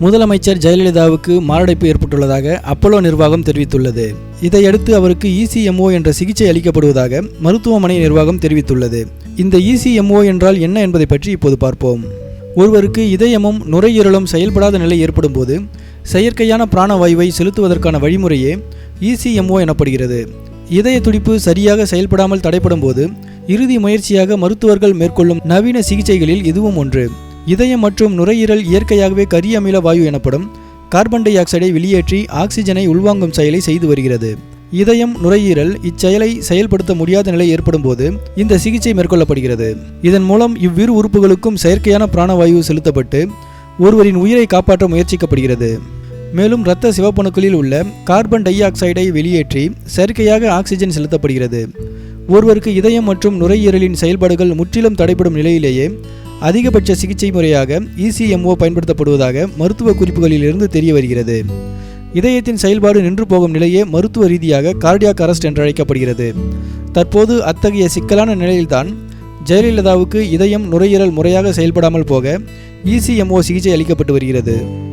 முதலமைச்சர் ஜெயலலிதாவுக்கு மாரடைப்பு ஏற்பட்டுள்ளதாக அப்போலோ நிர்வாகம் தெரிவித்துள்ளது. இதையடுத்து அவருக்கு இசிஎம்ஓ என்ற சிகிச்சை அளிக்கப்படுவதாக மருத்துவமனை நிர்வாகம் தெரிவித்துள்ளது. இந்த இசிஎம்ஓ என்றால் என்ன என்பதை பற்றி இப்போது பார்ப்போம். ஒருவருக்கு இதயமும் நுரையீரலும் செயல்படாத நிலை ஏற்படும் போது செயற்கையான பிராணவாயுவை செலுத்துவதற்கான வழிமுறையே இசிஎம்ஓ எனப்படுகிறது. இதய துடிப்பு சரியாக செயல்படாமல் தடைப்படும் போது இறுதி முயற்சியாக மருத்துவர்கள் மேற்கொள்ளும் நவீன சிகிச்சைகளில் இதுவும் ஒன்று. இதயம் மற்றும் நுரையீரல் இயற்கையாகவே கரிய அமில வாயு எனப்படும் கார்பன் டை ஆக்சைடை வெளியேற்றி ஆக்சிஜனை உள்வாங்கும் செயலை செய்து வருகிறது. இதயம் நுரையீரல் இச்செயலை செயல்படுத்த முடியாத நிலை ஏற்படும் போது இந்த சிகிச்சை மேற்கொள்ளப்படுகிறது. இதன் மூலம் இவ்விரு உறுப்புகளுக்கும் செயற்கையான பிராணவாயு செலுத்தப்பட்டு ஒருவரின் உயிரை காப்பாற்ற முயற்சிக்கப்படுகிறது. மேலும் இரத்த சிவப்பணுக்களில் உள்ள கார்பன் டை ஆக்சைடை வெளியேற்றி செயற்கையாக ஆக்சிஜன் செலுத்தப்படுகிறது. ஒருவருக்கு இதயம் மற்றும் நுரையீரலின் செயல்பாடுகள் முற்றிலும் தடைப்படும் நிலையிலேயே அதிகபட்ச சிகிச்சை முறையாக இசிஎம்ஓ பயன்படுத்தப்படுவதாக மருத்துவ குறிப்புகளிலிருந்து தெரிய வருகிறது. இதயத்தின் செயல்பாடு நின்று போகும் நிலையே மருத்துவ ரீதியாக கார்டியாக் அரஸ்ட் என்று அழைக்கப்படுகிறது. தற்போது அத்தகைய சிக்கலான நிலையில்தான் ஜெயலலிதாவுக்கு இதயம் நுரையீரல் முறையாக செயல்படாமல் போக இசிஎம்ஓ சிகிச்சை அளிக்கப்பட்டு வருகிறது.